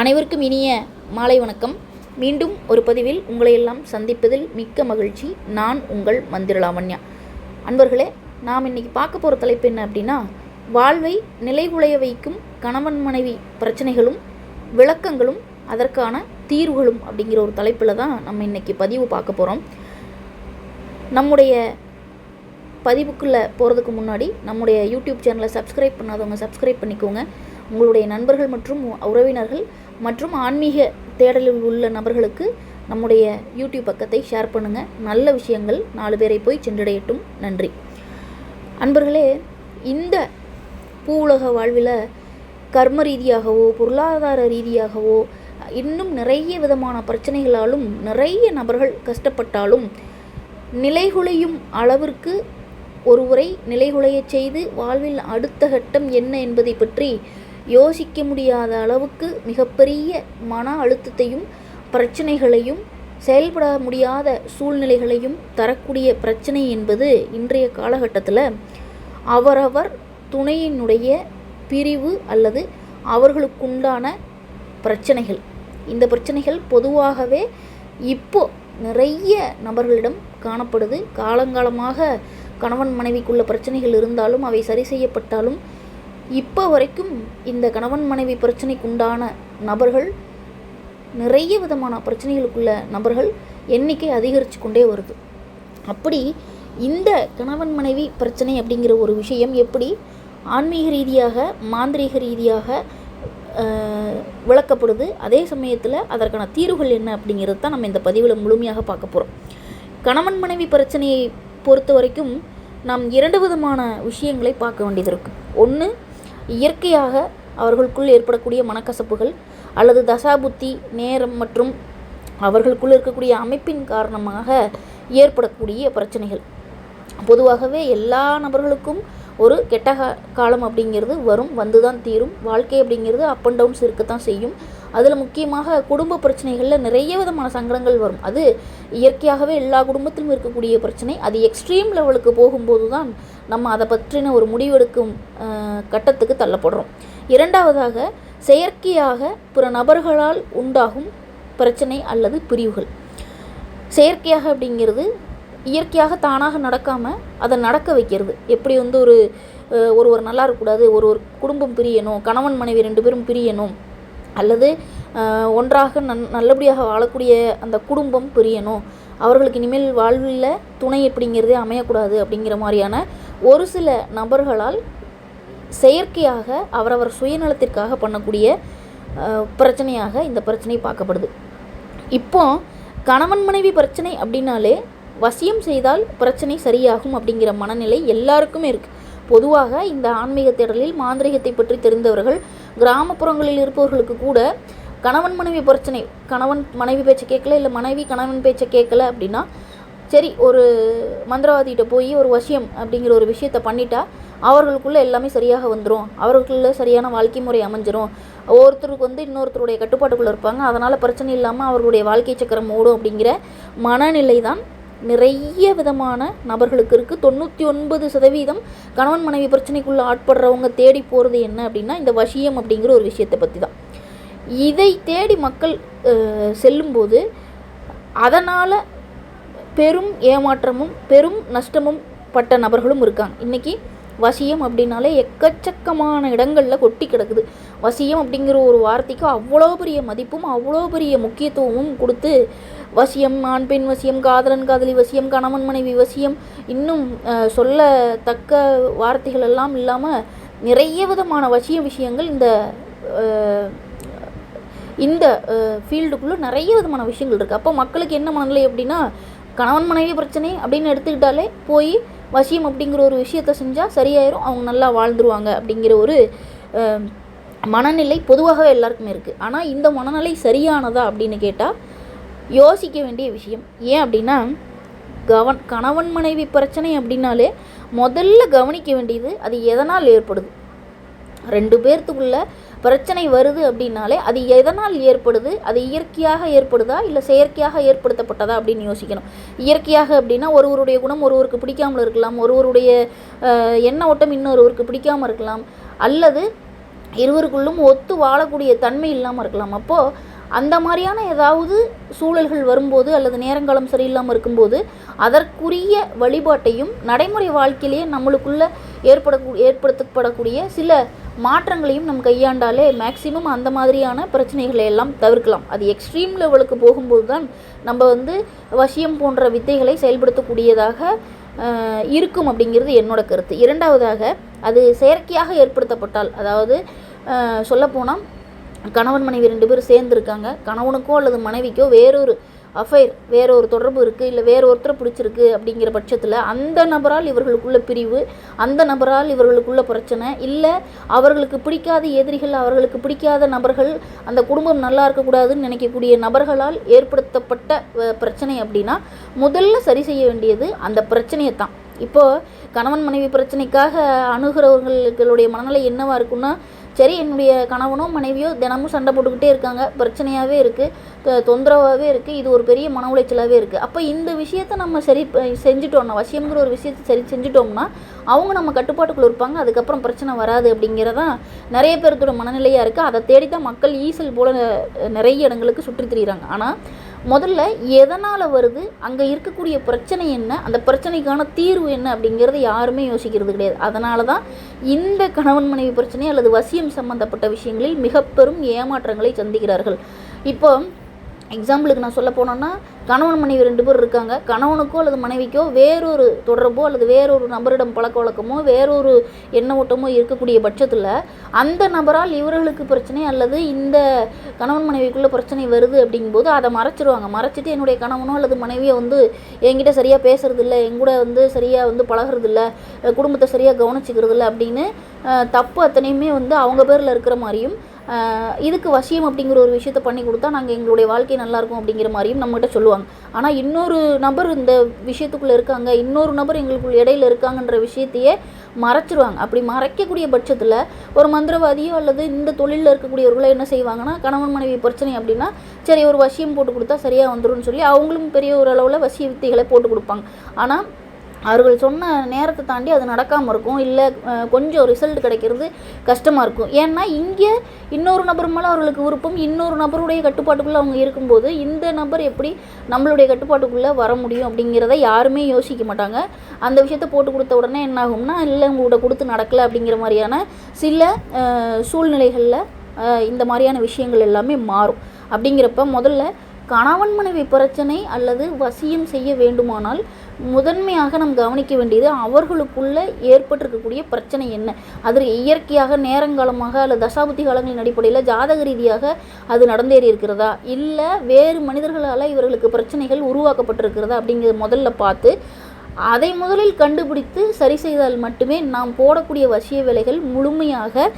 அனைவருக்கும் இனிய மாலை வணக்கம். மீண்டும் ஒரு பதிவில் உங்களை எல்லாம் சந்திப்பதில் மிக்க மகிழ்ச்சி. நான் உங்கள் மந்திரலாவண்யா அன்பர்களே நாம் இன்னைக்கு பார்க்க போகிற தலைப்பு என்ன அப்படின்னா வாழ்வை நிலைகுலைய வைக்கும் கணவன் மனைவி பிரச்சனைகளும் விளக்கங்களும் அதற்கான தீர்வுகளும் அப்படிங்கிற ஒரு தலைப்பில் தான் நம்ம இன்னைக்கு பதிவு பார்க்க போகிறோம் நம்முடைய பதிவுக்குள்ளே போகிறதுக்கு முன்னாடி நம்முடைய யூடியூப் சேனலை சப்ஸ்கிரைப் பண்ணாதவங்க சப்ஸ்கிரைப் பண்ணிக்கோங்க. உங்களுடைய நண்பர்கள் மற்றும் உறவினர்கள் மற்றும் ஆன்மீக தேடலில் உள்ள நபர்களுக்கு நம்முடைய யூடியூப் பக்கத்தை ஷேர் பண்ணுங்கள் நல்ல விஷயங்கள் நாலு பேரை போய் சென்றடையட்டும். நன்றி. அன்பர்களே இந்த பூ உலக வாழ்வில் கர்ம ரீதியாகவோ பொருளாதார ரீதியாகவோ இன்னும் நிறைய விதமான பிரச்சனைகளாலும் நிறைய நபர்கள் கஷ்டப்பட்டாலும் நிலைகுலையும் அளவிற்கு ஒருவரை நிலைகுலையச் செய்து வாழ்வில் அடுத்த கட்டம் என்ன என்பதை பற்றி யோசிக்க முடியாத அளவுக்கு மிகப்பெரிய மன அழுத்தத்தையும் பிரச்சனைகளையும் செயல்பட முடியாத சூழ்நிலைகளையும் தரக்கூடிய பிரச்சனை என்பது இன்றைய காலகட்டத்தில் அவரவர் துணையினுடைய பிரிவு அல்லது அவர்களுக்குண்டான பிரச்சனைகள். இந்த பிரச்சனைகள் பொதுவாகவே இப்போ நிறைய நபர்களிடம் காணப்படுது. காலங்காலமாக கணவன் மனைவிக்குள்ள பிரச்சனைகள் இருந்தாலும் அவை சரி செய்யப்பட்டாலும் இப்போ வரைக்கும் இந்த கணவன் மனைவி பிரச்சனைக்கு உண்டான நபர்கள் நிறைய விதமான பிரச்சனைகளுக்குள்ள நபர்கள் எண்ணிக்கை அதிகரித்து கொண்டே வருது. அப்படி இந்த கணவன் மனைவி பிரச்சனை அப்படிங்கிற ஒரு விஷயம் எப்படி ஆன்மீக ரீதியாக மாந்திரீக ரீதியாக விளக்கப்படுது? அதே சமயத்தில் அதற்கான தீர்வுகள் என்ன அப்படிங்கிறது தான் நம்ம இந்த பதிவில் முழுமையாக பார்க்க போகிறோம் கணவன் மனைவி பிரச்சனையை பொறுத்த வரைக்கும் நாம் இரண்டு விதமான விஷயங்களை பார்க்க வேண்டியது இருக்குது ஒன்று இயற்கையாக அவர்களுக்குள் ஏற்படக்கூடிய மனக்கசப்புகள் அல்லது தசாபுத்தி நேரம் மற்றும் அவர்களுக்குள் இருக்கக்கூடிய அமைப்பின் காரணமாக ஏற்படக்கூடிய பிரச்சனைகள். பொதுவாகவே எல்லா நபர்களுக்கும் ஒரு கெட்ட காலம் அப்படிங்கிறது வரும் வந்து தான் தீரும். வாழ்க்கை அப்படிங்கிறது அப் அண்ட் டவுன்ஸ் இருக்கத்தான் செய்யும். அதில் முக்கியமாக குடும்ப பிரச்சனைகளில் நிறைய விதமான சங்கடங்கள் வரும். அது இயற்கையாகவே எல்லா குடும்பத்திலும் இருக்கக்கூடிய பிரச்சனை. அது எக்ஸ்ட்ரீம் லெவலுக்கு போகும்போது தான் நம்ம அதை பற்றின ஒரு முடிவெடுக்கும் கட்டத்துக்கு தள்ளப்படுறோம். இரண்டாவதாக செயற்கையாக பிற நபர்களால் உண்டாகும் பிரச்சனை அல்லது பிரிவுகள். செயற்கையாக அப்படிங்கிறது இயற்கையாக தானாக நடக்காமல் அதை நடக்க வைக்கிறது. எப்படி வந்து ஒரு ஒருவர் நல்லா இருக்கக்கூடாது ஒரு ஒரு குடும்பம் பிரியணும் கணவன் மனைவி ரெண்டு பேரும் பிரியணும் அல்லது ஒன்றாக நன் நல்லபடியாக வாழக்கூடிய அந்த குடும்பம் பிரியணும். அவர்களுக்கு இனிமேல் வாழ்வில் துணை எப்படிங்கிறதே அமையக்கூடாது அப்படிங்கிற மாதிரியான ஒரு சில நபர்களால் செயற்கையாக அவரவர் சுயநலத்திற்காக பண்ணக்கூடிய பிரச்சனையாக இந்த பிரச்சனை பார்க்கப்படுது. இப்போ கணவன் மனைவி பிரச்சனை அப்படின்னாலே வசியம் செய்தால் பிரச்சனை சரியாகும் அப்படிங்கிற மனநிலை எல்லாருக்குமே இருக்குது பொதுவாக இந்த ஆன்மீக தேடலில் மாந்திரிகத்தை பற்றி தெரிந்தவர்கள் கிராமப்புறங்களில் இருப்பவர்களுக்கு கூட கணவன் மனைவி பிரச்சனை கணவன் மனைவி பேச்சை கேட்கல இல்லை மனைவி கணவன் பேச்சை கேட்கல அப்படின்னா சரி ஒரு மந்திரவாதிகிட்ட போய் ஒரு வசியம் அப்படிங்கிற ஒரு விஷயத்த பண்ணிட்டா அவர்களுக்குள்ளே எல்லாமே சரியாக வந்துடும் அவர்களுக்குள்ளே சரியான வாழ்க்கை முறை அமைஞ்சிரும். ஒருத்தருக்கு வந்து இன்னொருத்தருடைய கட்டுப்பாட்டுக்குள்ளே இருப்பாங்க. அதனால் பிரச்சனை இல்லாமல் அவர்களுடைய வாழ்க்கை சக்கரம் ஓடும் அப்படிங்கிற மனநிலை தான் நிறைய விதமான நபர்களுக்கு இருக்குது தொண்ணூற்றி ஒன்பது சதவீதம் கணவன் மனைவி பிரச்சனைக்குள்ளே ஆட்படுறவங்க தேடி போகிறது என்ன அப்படின்னா இந்த வசியம் அப்படிங்கிற ஒரு விஷயத்தை பற்றி தான் இதை தேடி மக்கள் செல்லும்போது அதனால் பெரும் ஏமாற்றமும் பெரும் நஷ்டமும் பட்ட நபர்களும் இருக்காங்க. இன்றைக்கி வசியம் அப்படின்னாலே எக்கச்சக்கமான இடங்களில் கொட்டி கிடக்குது. வசியம் அப்படிங்கிற ஒரு வார்த்தைக்கு அவ்வளோ பெரிய மதிப்பும் அவ்வளோ பெரிய முக்கியத்துவமும் கொடுத்து வசியம் ஆண் பெண் வசியம் காதலன் காதலி வசியம் கணவன் மனைவி வசியம் இன்னும் சொல்லத்தக்க வார்த்தைகள் எல்லாம் இல்லாமல் நிறைய விதமான வசிய விஷயங்கள் இந்த இந்த ஃபீல்டுக்குள்ளே நிறைய விதமான விஷயங்கள் இருக்குது அப்போ மக்களுக்கு என்ன மனநிலை அப்படின்னா கணவன் மனைவி பிரச்சனை அப்படின்னு எடுத்துக்கிட்டாலே போய் வசியம் அப்படிங்கிற ஒரு விஷயத்த செஞ்சால் சரியாயிரும். அவங்க நல்லா வாழ்ந்துருவாங்க அப்படிங்கிற ஒரு மனநிலை பொதுவாகவே எல்லாருக்குமே இருக்குது ஆனால் இந்த மனநிலை சரியானதா அப்படின்னு கேட்டால் யோசிக்க வேண்டிய விஷயம். ஏன் அப்படின்னா கவன் கணவன் மனைவி பிரச்சனை அப்படின்னாலே முதல்ல கவனிக்க வேண்டியது அது எதனால் ஏற்படுது? ரெண்டு பேர்த்துக்குள்ளே பிரச்சனை வருது அப்படின்னாலே அது எதனால் ஏற்படுது? அது இயற்கையாக ஏற்படுதா? இல்லை செயற்கையாக ஏற்படுத்தப்பட்டதா அப்படின்னு யோசிக்கணும். இயற்கையாக அப்படின்னா ஒருவருடைய குணம் ஒருவருக்கு பிடிக்காமல் இருக்கலாம். ஒருவருடைய எண்ண ஓட்டம் இன்னொருவருக்கு பிடிக்காமல் இருக்கலாம். அல்லது இருவருக்குள்ளும் ஒத்து வாழக்கூடிய தன்மை இல்லாமல் இருக்கலாம். அப்போது அந்த மாதிரியான ஏதாவது சூழல்கள் வரும்போது அல்லது நேரங்காலம் சரியில்லாமல் இருக்கும்போது அதற்குரிய வழிபாட்டையும் நடைமுறை வாழ்க்கையிலேயே நம்மளுக்குள்ள ஏற்பட ஏற்படுத்தப்படக்கூடிய சில மாற்றங்களையும் நம் கையாண்டாலே மேக்சிமம் அந்த மாதிரியான பிரச்சனைகளை எல்லாம் தவிர்க்கலாம். அது எக்ஸ்ட்ரீம் லெவலுக்கு போகும்போது தான் நம்ம வந்து வசியம் போன்ற வித்தைகளை செயல்படுத்தக்கூடியதாக இருக்கும் அப்படிங்கிறது என்னோட கருத்து. இரண்டாவதாக அது செயற்கையாக ஏற்படுத்தப்பட்டால் அதாவது சொல்லப்போனால் கணவன் மனைவி ரெண்டு பேரும் சேர்ந்துருக்காங்க. கணவனுக்கோ அல்லது மனைவிக்கோ வேறொரு அஃபைர் வேற ஒரு தொடர்பு இருக்குது இல்லை வேற ஒருத்தரை பிடிச்சிருக்கு அப்படிங்கிற பட்சத்தில் அந்த நபரால் இவர்களுக்குள்ள பிரிவு அந்த நபரால் இவர்களுக்குள்ள பிரச்சனை இல்லை அவர்களுக்கு பிடிக்காத எதிரிகள் அவர்களுக்கு பிடிக்காத நபர்கள் அந்த குடும்பம் நல்லா இருக்கக்கூடாதுன்னு நினைக்கக்கூடிய நபர்களால் ஏற்படுத்தப்பட்ட பிரச்சனை அப்படின்னா முதல்ல சரி செய்ய வேண்டியது அந்த பிரச்சனையை தான். இப்போது கணவன் மனைவி பிரச்சனைக்காக அணுகிறவர்களுடைய மனநிலை என்னவாக இருக்குன்னா சரி என்னுடைய கணவனோ மனைவியோ தினமும் சண்டை போட்டுக்கிட்டே இருக்காங்க. பிரச்சனையாகவே இருக்குது தொந்தரவாகவே இருக்குது இது ஒரு பெரிய மன உளைச்சலாகவே இருக்குது அப்போ இந்த விஷயத்தை நம்ம சரி செஞ்சுட்டோம்னா வசியம்ங்கிற ஒரு விஷயத்தை சரி செஞ்சுட்டோம்னா அவங்க நம்ம கட்டுப்பாட்டுக்குள்ள இருப்பாங்க. அதுக்கப்புறம் பிரச்சனை வராது அப்படிங்கிறதான் நிறைய பேர்த்தோட மனநிலையாக இருக்குது அதை தேடி தான் மக்கள் ஈசல் போல் நிறைய இடங்களுக்கு சுற்றி திரிகிறாங்க ஆனால் முதல்ல எதனால் வருது? அங்கே இருக்கக்கூடிய பிரச்சனை என்ன? அந்த பிரச்சனைக்கான தீர்வு என்ன? அப்படிங்கிறத யாருமே யோசிக்கிறது கிடையாது. அதனால தான் இந்த கணவன் மனைவி பிரச்சனை அல்லது வசியம் சம்பந்தப்பட்ட விஷயங்களில் மிக பெரும் ஏமாற்றங்களை சந்திக்கிறார்கள். இப்போ எக்ஸாம்பிளுக்கு நான் சொல்ல போனோன்னா கணவன் மனைவி ரெண்டு பேர் இருக்காங்க. கணவனுக்கோ அல்லது மனைவிக்கோ வேறொரு தொடர்போ அல்லது வேறொரு நபரிடம் பழக்க வழக்கமோ வேறொரு எண்ண ஓட்டமோ இருக்கக்கூடிய பட்சத்தில் அந்த நபரால் இவர்களுக்கு பிரச்சனை அல்லது இந்த கணவன் மனைவிக்குள்ளே பிரச்சனை வருது அப்படிங்கும்போது அதை மறைச்சிருவாங்க. மறைச்சிட்டு என்னுடைய கணவனோ அல்லது மனைவியோ வந்து என்கிட்ட சரியாக பேசுறதில்ல இல்லை எங்கூட வந்து சரியாக வந்து பழகிறதில்ல குடும்பத்தை சரியாக கவனிச்சிக்கிறதில்ல அப்படின்னு தப்பு அத்தனையுமே வந்து அவங்க பேரில் இருக்கிற மாதிரியும் இதுக்கு வசியம் அப்படிங்கிற ஒரு விஷயத்த பண்ணி கொடுத்தா நாங்கள் எங்களுடைய வாழ்க்கை நல்லாயிருக்கும் அப்படிங்கிற மாதிரியும் நம்மகிட்ட சொல்லுவாங்க. ஆனால் இன்னொரு நபர் இந்த விஷயத்துக்குள்ளே இருக்காங்க இன்னொரு நபர் எங்களுக்குள்ள இடையில இருக்காங்கன்ற விஷயத்தையே மறைச்சிருவாங்க. அப்படி மறைக்கக்கூடிய பட்சத்தில் ஒரு மந்திரவாதியோ அல்லது இந்த தொழிலில் இருக்கக்கூடியவர்களோ என்ன செய்வாங்கன்னா கணவன் மனைவி பிரச்சனை அப்படின்னா சரி ஒரு வசியம் போட்டு கொடுத்தா சரியாக வந்துரும்னு சொல்லி அவங்களும் பெரிய ஒரு அளவில் வசிய வித்தைகளை போட்டு கொடுப்பாங்க. ஆனால் அவர்கள் சொன்ன நேரத்தை தாண்டி அது நடக்காமல் இருக்கும். இல்லை கொஞ்சம் ரிசல்ட் கிடைக்கிறது கஷ்டமாக இருக்கும். ஏன்னா இங்கே இன்னொரு நபர் மேலே அவர்களுக்கு விருப்பம் இன்னொரு நபருடைய கட்டுப்பாட்டுக்குள்ளே அவங்க இருக்கும்போது இந்த நபர் எப்படி நம்மளுடைய கட்டுப்பாட்டுக்குள்ளே வர முடியும் அப்படிங்கிறத யாருமே யோசிக்க மாட்டாங்க. அந்த விஷயத்த போட்டு கொடுத்த உடனே என்ன ஆகும்னா இல்லை உங்கள்கிட்ட கொடுத்து நடக்கலை அப்படிங்கிற மாதிரியான சில சூழ்நிலைகளில் இந்த மாதிரியான விஷயங்கள் எல்லாமே மாறும். அப்படிங்கிறப்ப முதல்ல கணவன் மனைவி பிரச்சனை அல்லது வசியம் செய்ய வேண்டுமானால் முதன்மையாக நாம் கவனிக்க வேண்டியது அவர்களுக்குள்ள ஏற்பட்டிருக்கக்கூடிய பிரச்சனை என்ன? அது இயற்கையாக நேரங்காலமாக அல்லது தசாபுத்தி காலங்களின் அடிப்படையில் ஜாதக ரீதியாக அது நடந்தேறி இருக்கிறதா? இல்லை வேறு மனிதர்களால் இவர்களுக்கு பிரச்சனைகள் உருவாக்கப்பட்டிருக்கிறதா? அப்படிங்கிறத முதல்ல பார்த்து அதை முதலில் கண்டுபிடித்து சரி செய்தால் மட்டுமே நாம் போடக்கூடிய வசிய வேலைகள் முழுமையாக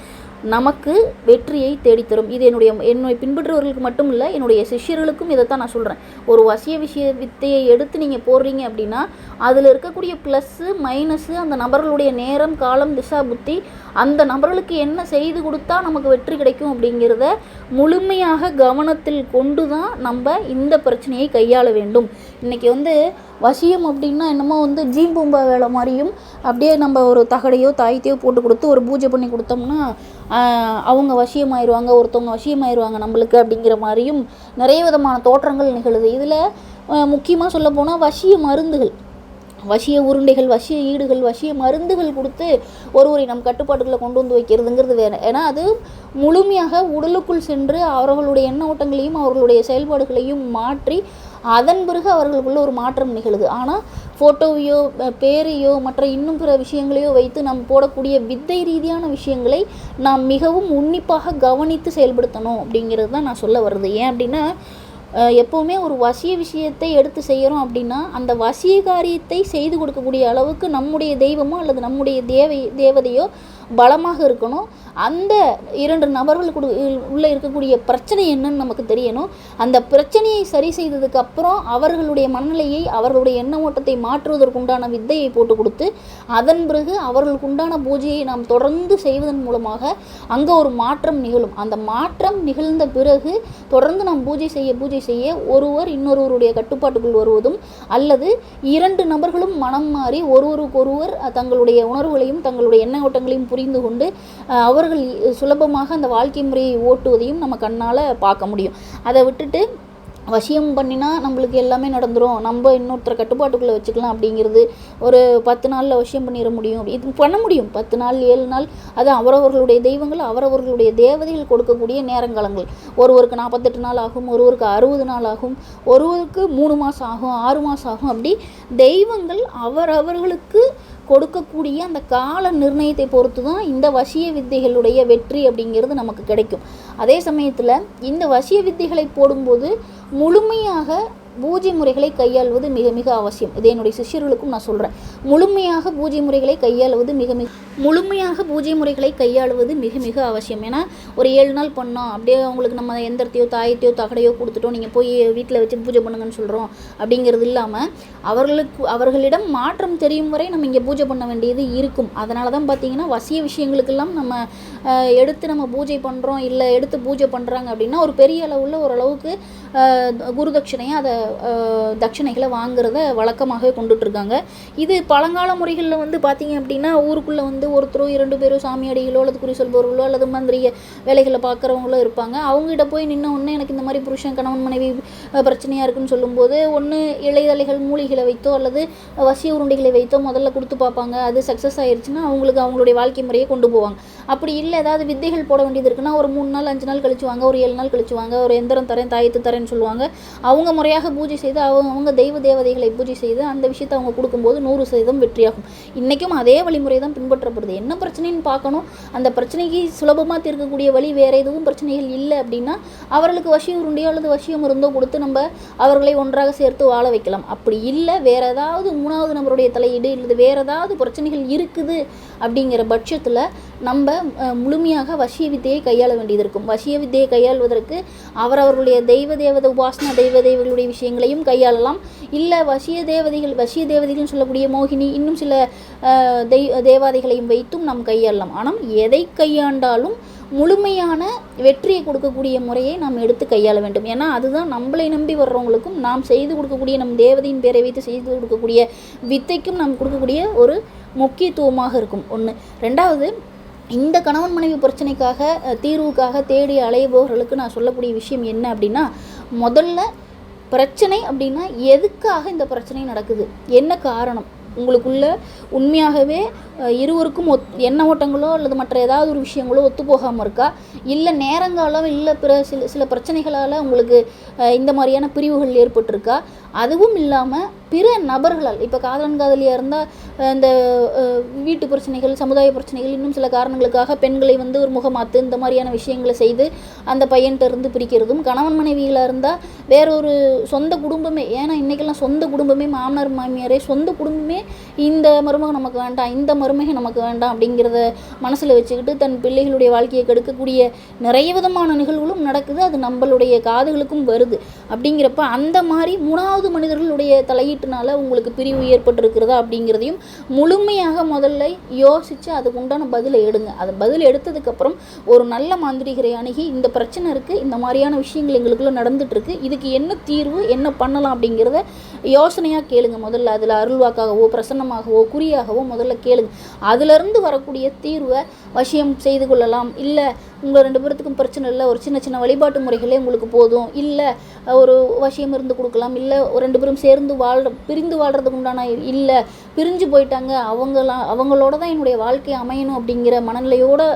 நமக்கு வெற்றியை தேடித்தரும். இது என்னுடைய என்னை பின்பற்றுவர்களுக்கு மட்டும் இல்லை என்னுடைய சிஷ்யர்களுக்கும் இதைத்தான் நான் சொல்கிறேன் ஒரு வசிய விஷய வித்தையை எடுத்து நீங்கள் போடுறீங்க அப்படின்னா அதில் இருக்கக்கூடிய ப்ளஸ்ஸு மைனஸு அந்த நபர்களுடைய நேரம் காலம் திசா புத்தி அந்த நபர்களுக்கு என்ன செய்து கொடுத்தா நமக்கு வெற்றி கிடைக்கும் அப்படிங்கிறத முழுமையாக கவனத்தில் கொண்டு தான் நம்ம இந்த பிரச்சனையை கையாள வேண்டும். இன்றைக்கி வந்து வசியம் அப்படின்னா என்னமோ வந்து ஜீம் பூம்பா வேலை மாதிரியும் அப்படியே நம்ம ஒரு தகடையோ தாயத்தையோ போட்டு கொடுத்து ஒரு பூஜை பண்ணி கொடுத்தோம்னா அவங்க வசியமாயிருவாங்க ஒருத்தவங்க வசியமாயிருவாங்க நம்மளுக்கு அப்படிங்கிற மாதிரியும் நிறைய விதமான தோற்றங்கள் நிகழுது. இதில் முக்கியமாக சொல்ல போனால் வசிய மருந்துகள். வசிய உருண்டைகள் வசிய ஈடுகள் வசிய மருந்துகள் கொடுத்து ஒருவரை நம் கட்டுப்பாட்டுக்குள்ளே கொண்டு வந்து வைக்கிறதுங்கிறது வேறு. ஏன்னா அது முழுமையாக உடலுக்குள் சென்று அவர்களுடைய எண்ண ஓட்டங்களையும் அவர்களுடைய செயல்பாடுகளையும் மாற்றி அதன் பிறகு அவர்களுக்குள்ள ஒரு மாற்றம் நிகழுது. ஆனால் ஃபோட்டோவையோ பேரையோ மற்ற இன்னும் பிற விஷயங்களையோ வைத்து நாம் போடக்கூடிய வித்தை ரீதியான விஷயங்களை நாம் மிகவும் உன்னிப்பாக கவனித்து செயல்படுத்தணும் அப்படிங்கிறது தான் நான் சொல்ல வருது ஏன் அப்படின்னா எப்போவுமே ஒரு வசிய விஷயத்தை எடுத்து செய்கிறோம் அப்படின்னா அந்த வசிய காரியத்தை செய்து கொடுக்கக்கூடிய அளவுக்கு நம்முடைய தெய்வமோ அல்லது நம்முடைய தேவை தேவதையோ பலமாக இருக்கணும். அந்த இரண்டு நபர்களுக்கு உள்ளே இருக்கக்கூடிய பிரச்சனை என்னன்னு நமக்கு தெரியணும். அந்த பிரச்சனையை சரி செய்ததுக்கு அப்புறம் அவர்களுடைய மனநிலையை அவர்களுடைய எண்ண ஓட்டத்தை மாற்றுவதற்குண்டான வித்தையை போட்டு கொடுத்து அதன் பிறகு அவர்களுக்கு உண்டான பூஜையை நாம் தொடர்ந்து செய்வதன் மூலமாக அங்கே ஒரு மாற்றம் நிகழும். அந்த மாற்றம் நிகழ்ந்த பிறகு தொடர்ந்து நாம் பூஜை செய்ய பூஜை செய்ய ஒருவர் இன்னொருவருடைய கட்டுப்பாட்டுக்குள் வருவதும் அல்லது இரண்டு நபர்களும் மனம் மாறி ஒருவருக்கொருவர் தங்களுடைய உணர்வுகளையும் தங்களுடைய எண்ண ஓட்டங்களையும் புரிந்து கொண்டு அவர்கள் சுலபமாக அந்த வாழ்க்கை முறையை ஓட்டுவதையும் நம்ம கண்ணால் பார்க்க முடியும். அதை விட்டுட்டு வசியம் பண்ணினா நம்மளுக்கு எல்லாமே நடந்துடும் நம்ம இன்னொருத்தரை கட்டுப்பாட்டுக்குள்ளே வச்சுக்கலாம் அப்படிங்கிறது ஒரு பத்து நாளில் வசியம் பண்ணிட முடியும். அப்படி இது பண்ண முடியும். பத்து நாள் ஏழு நாள் அது அவரவர்களுடைய தெய்வங்கள் அவரவர்களுடைய தேவதைகள் கொடுக்கக்கூடிய நேரங்காலங்கள். ஒருவருக்கு நாற்பத்தெட்டு நாள் ஆகும் ஒருவருக்கு அறுபது நாள் ஆகும் ஒருவருக்கு மூணு மாதம் ஆகும் ஆறு மாதம் ஆகும். அப்படி தெய்வங்கள் அவரவர்களுக்கு கொடுக்கக்கூடிய அந்த கால நிர்ணயத்தை பொறுத்து தான் இந்த வசிய வித்தைகளுடைய வெற்றி அப்படிங்கிறது நமக்கு கிடைக்கும். அதே சமயத்தில் இந்த வசிய வித்தைகளை போடும்போது முழுமையாக பூஜை முறைகளை கையாள்வது மிக மிக அவசியம். இது என்னுடைய சிஷ்யர்களுக்கும் நான் சொல்கிறேன் முழுமையாக பூஜை முறைகளை கையாளுவது மிக மிக முழுமையாக பூஜை முறைகளை கையாளுவது மிக மிக அவசியம். ஏன்னா ஒரு ஏழு நாள் பண்ணோம் அப்படியே அவங்களுக்கு நம்ம எந்திரத்தையோ தாயத்தையோ தகடையோ கொடுத்துட்டோம். நீங்கள் போய் வீட்டில் வச்சு பூஜை பண்ணுங்கன்னு சொல்கிறோம் அப்படிங்கிறது இல்லாமல் அவர்களுக்கு அவர்களிடம் மாற்றம் தெரியும் வரை நம்ம இங்கே பூஜை பண்ண வேண்டியது இருக்கும். அதனால தான் பார்த்தீங்கன்னா வசிய விஷயங்களுக்கெல்லாம் நம்ம எடுத்து நம்ம பூஜை பண்ணுறோம் இல்லை எடுத்து பூஜை பண்ணுறாங்க அப்படின்னா ஒரு பெரிய அளவில் ஓரளவுக்கு குரு தட்சிணையை அதை தட்சிணைகளை வாங்குறத வழக்கமாகவே கொண்டுட்ருக்காங்க இது பழங்கால முறைகளில் வந்து பார்த்தீங்க அப்படின்னா ஊருக்குள்ளே வந்து ஒருத்தரோ இரண்டு பேரோ சாமியடிகளோ அல்லது குறி சொல்பவர்களோ அல்லது மந்திரிய வேலைகளை பார்க்குறவங்களோ இருப்பாங்க. அவங்ககிட்ட போய் நின்ன ஒன்று எனக்கு இந்த மாதிரி புருஷன் கணவன் மனைவி பிரச்சனையாக இருக்குன்னு சொல்லும்போது ஒன்று இலைதலைகள் மூலிகளை வைத்தோ அல்லது வசிய உருண்டைகளை வைத்தோ முதல்ல கொடுத்து பார்ப்பாங்க. அது சக்ஸஸ் ஆயிடுச்சுன்னா அவங்களுக்கு அவங்களுடைய வாழ்க்கை முறையை கொண்டு போவாங்க. அப்படி இல்லை ஏதாவது வித்தைகள் போட வேண்டியது இருக்குன்னா ஒரு மூணு நாள் அஞ்சு நாள் கழிச்சு வாங்க ஒரு ஏழு நாள் கழிச்சு வாங்க ஒரு எந்திரம் தரேன் தாயத்து தரேன்னு சொல்லுவாங்க. அவங்க முறையாக பூஜை செய்து அவங்க அவங்க தெய்வ தேவதைகளை பூஜை செய்து அந்த விஷயத்தை அவங்க கொடுக்கும்போது நூறு சதவீதம் வெற்றியாகும். இன்றைக்கும் அதே வழிமுறை தான் பின்பற்றப்படுது. என்ன பிரச்சனைன்னு பார்க்கணும்? அந்த பிரச்சனைக்கு சுலபமாக தீர்க்கக்கூடிய வழி வேறு எதுவும் பிரச்சனைகள் இல்லை அப்படின்னா அவர்களுக்கு வசிய உருண்டையோ அல்லது வசிய மருந்தோ கொடுத்து நம்ம அவர்களை ஒன்றாக சேர்த்து வாழ வைக்கலாம். அப்படி இல்லை வேறு ஏதாவது மூணாவது நபருடைய தலையீடு இல்லை வேறு ஏதாவது பிரச்சனைகள் இருக்குது அப்படிங்கிற பட்சத்தில் நம்ம முழுமையாக வசிய வித்தையை கையாள வேண்டியது இருக்கும். வசிய வித்தையை கையாள்வதற்கு அவரவர்களுடைய தெய்வ தேவதை உபாசன தெய்வ தேவர்களுடைய விஷயங்களையும் கையாளலாம். இல்லை வசிய தேவதைகள் வசிய தேவதைகள்னு சொல்லக்கூடிய மோகினி இன்னும் சில தெய் தேவாதைகளையும் வைத்தும் நாம் கையாளலாம். ஆனால் எதை கையாண்டாலும் முழுமையான வெற்றியை கொடுக்கக்கூடிய முறையை நாம் எடுத்து கையாள வேண்டும். ஏன்னா அதுதான் நம்மளை நம்பி வர்றவங்களுக்கும் நாம் செய்து கொடுக்கக்கூடிய நம் தேவதையின் பேரை வைத்து செய்து கொடுக்கக்கூடிய வித்தைக்கும் நாம் கொடுக்கக்கூடிய ஒரு முக்கியத்துவமாக இருக்கும். ஒன்று ரெண்டாவது இந்த கணவன் மனைவி பிரச்சனைக்காக தீர்வுக்காக தேடி அலையபவர்களுக்கு நான் சொல்லக்கூடிய விஷயம் என்ன அப்படின்னா முதல்ல பிரச்சனை அப்படின்னா எதுக்காக இந்த பிரச்சனை நடக்குது? என்ன காரணம்? உங்களுக்குள்ள உண்மையாகவே இருவருக்கும் ஒத் எண்ண ஓட்டங்களோ அல்லது மற்ற ஏதாவது ஒரு விஷயங்களோ ஒத்து போகாமல் இருக்கா? இல்லை நேரங்காலம் இல்லை பிற சில சில பிரச்சனைகளால் உங்களுக்கு இந்த மாதிரியான பிரிவுகள் ஏற்பட்டிருக்கா? அதுவும் இல்லாமல் பிற நபர்களால் இப்போ காதலன் காதலியாக இருந்தால் இந்த வீட்டு பிரச்சனைகள் சமுதாய பிரச்சனைகள் இன்னும் சில காரணங்களுக்காக பெண்களை வந்து ஒரு முகமாத்து இந்த மாதிரியான விஷயங்களை செய்து அந்த பையன்கிட்ட இருந்து பிரிக்கிறதும் கணவன் மனைவிகளாக இருந்தால் வேறொரு சொந்த குடும்பமே ஏன்னா இன்றைக்கெல்லாம் சொந்த குடும்பமே மாமனார் மாமியாரே சொந்த குடும்பமே இந்த மருமகன் நமக்கு வேண்டாம் இந்த மருமகன் நமக்கு வேண்டாம் அப்படிங்கிறத மனசில் வச்சுக்கிட்டு தன் பிள்ளைகளுடைய வாழ்க்கையை கெடுக்கக்கூடிய நிறைய விதமான நிகழ்வுகளும் நடக்குது. அது நம்மளுடைய காதுகளுக்கும் வருது. அப்படிங்கிறப்ப அந்த மாதிரி மூணாவது மனிதர்களுடைய தலையீட்டுனால உங்களுக்கு பிரிவு ஏற்பட்டிருக்கிறதா அப்படிங்கிறதையும் முழுமையாக முதல்ல யோசித்து அதுக்கு உண்டான பதிலை எடுங்க. அது பதில் எடுத்ததுக்கப்புறம் ஒரு நல்ல மாந்திரிகரை அணுகி இந்த பிரச்சனை இருக்குது இந்த மாதிரியான விஷயங்கள் எங்களுக்குள்ளே நடந்துகிட்ருக்கு இதுக்கு என்ன தீர்வு என்ன பண்ணலாம் அப்படிங்கிறத யோசனையாக கேளுங்க. முதல்ல அதில் அருள்வாக்காகவோ பிரசன்னமாகவோ குறியாகவோ முதல்ல கேளுங்க. அதிலிருந்து வரக்கூடிய தீர்வை வசியம் செய்து கொள்ளலாம். இல்லை உங்கள் ரெண்டு பேர்த்துக்கும் பிரச்சனை இல்லை ஒரு சின்ன சின்ன வழிபாட்டு முறைகளே உங்களுக்கு போதும். இல்லை ஒரு வசியம் இருந்து கொடுக்கலாம். இல்லை ஒரு ரெண்டு பேரும் சேர்ந்து வாழ் பிரிந்து வாழ்கிறதுக்கு உண்டான இல்லை பிரிஞ்சு போயிட்டாங்க. அவங்களாம் அவங்களோட தான் என்னுடைய வாழ்க்கை அமையணும் அப்படிங்கிற மனநிலையோடு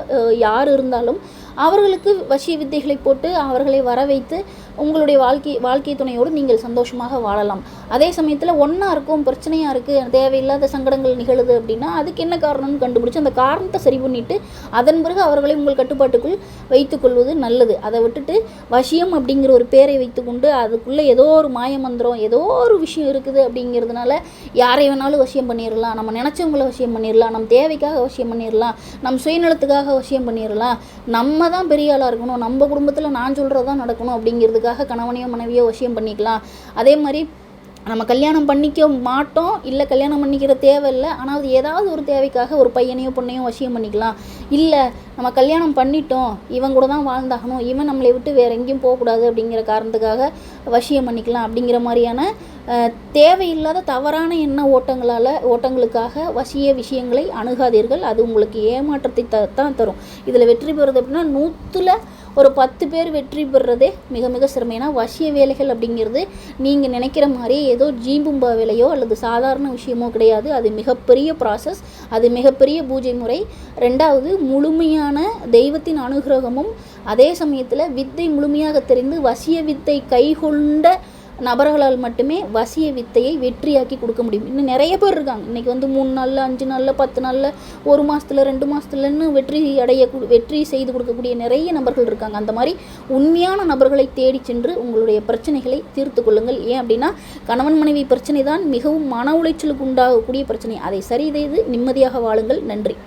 யார் இருந்தாலும் அவர்களுக்கு வசிய வித்தைகளை போட்டு அவர்களை வர வைத்து உங்களுடைய வாழ்க்கை வாழ்க்கை துணையோடு நீங்கள் சந்தோஷமாக வாழலாம். அதே சமயத்தில் ஒன்றா இருக்கும் பிரச்சனையாக இருக்குது தேவையில்லாத சங்கடங்கள் நிகழுது அப்படின்னா அதுக்கு என்ன காரணம்னு கண்டுபிடிச்சி அந்த காரணத்தை சரி பண்ணிட்டு அதன் பிறகு அவர்களை உங்கள் கட்டுப்பாட்டுக்குள் வைத்துக்கொள்வது நல்லது. அதை விட்டுட்டு வசியம் அப்படிங்கிற ஒரு பேரை வைத்துக்கொண்டு அதுக்குள்ளே ஏதோ ஒரு மாயமந்திரம் ஏதோ ஒரு விஷயம் இருக்குது அப்படிங்கிறதுனால யாரை வேணாலும் வசியம் பண்ணிடலாம் நம்ம நினச்சவங்கள வசியம் பண்ணிடலாம் நம்ம தேவைக்காக வசியம் பண்ணிடலாம் நம் சுயநலத்துக்காக வசியம் பண்ணிடலாம் நம்ம தான் பெரிய ஆளாக இருக்கணும். நம்ம குடும்பத்தில் நான் சொல்கிறது தான் நடக்கணும் அப்படிங்கிறதுக்காக கணவனையோ மனைவியோ வசியம் பண்ணிக்கலாம். அதே மாதிரி நம்ம கல்யாணம் பண்ணிக்க மாட்டோம் இல்லை கல்யாணம் பண்ணிக்கிற தேவையில்லை ஆனால் அது ஏதாவது ஒரு தேவைக்காக ஒரு பையனையோ பொண்ணையோ வசியம் பண்ணிக்கலாம். இல்லை நம்ம கல்யாணம் பண்ணிட்டோம் இவன் கூட தான் வாழ்ந்தாகணும் இவன் நம்மளை விட்டு வேற எங்கேயும் போகக்கூடாது அப்படிங்கிற காரணத்துக்காக வசியம் பண்ணிக்கலாம் அப்படிங்கிற மாதிரியான தேவையில்லாத தவறான எண்ண ஓட்டங்களால் ஓட்டங்களுக்காக வசிய விஷயங்களை அணுகாதீர்கள். அது உங்களுக்கு ஏமாற்றத்தை த தான் தரும். இதில் வெற்றி பெறுறது அப்படின்னா நூற்றில் ஒரு பத்து பேர் வெற்றி பெறுறதே மிக மிக சிரமம். ஏன்னா வசிய வேலைகள் அப்படிங்கிறது நீங்கள் நினைக்கிற மாதிரி ஏதோ ஜீம்பும்பா வேலையோ அல்லது சாதாரண விஷயமோ கிடையாது. அது மிகப்பெரிய ப்ராசஸ் அது மிகப்பெரிய பூஜை முறை. ரெண்டாவது முழுமையான தெய்வத்தின் அனுகிரகமும். அதே சமயத்தில் வித்தை முழுமையாக தெரிந்து வசிய வித்தை கைகொண்ட நபர்களால் மட்டுமே வசிய வித்தையை வெற்றியாக்கி கொடுக்க முடியும். இன்னும் நிறைய பேர் இருக்காங்க. இன்றைக்கி வந்து மூணு நாளில் அஞ்சு நாளில் பத்து நாளில் ஒரு மாதத்துல ரெண்டு மாதத்துலன்னு வெற்றி அடைய வெற்றி செய்து கொடுக்கக்கூடிய நிறைய நபர்கள் இருக்காங்க. அந்த மாதிரி உண்மையான நபர்களை தேடி சென்று உங்களுடைய பிரச்சனைகளை தீர்த்து கொள்ளுங்கள். ஏன் அப்படின்னா கணவன் மனைவி பிரச்சனை தான் மிகவும் மன உளைச்சலுக்கு உண்டாகக்கூடிய பிரச்சனை. அதை சரி செய்து நிம்மதியாக வாழுங்கள். நன்றி.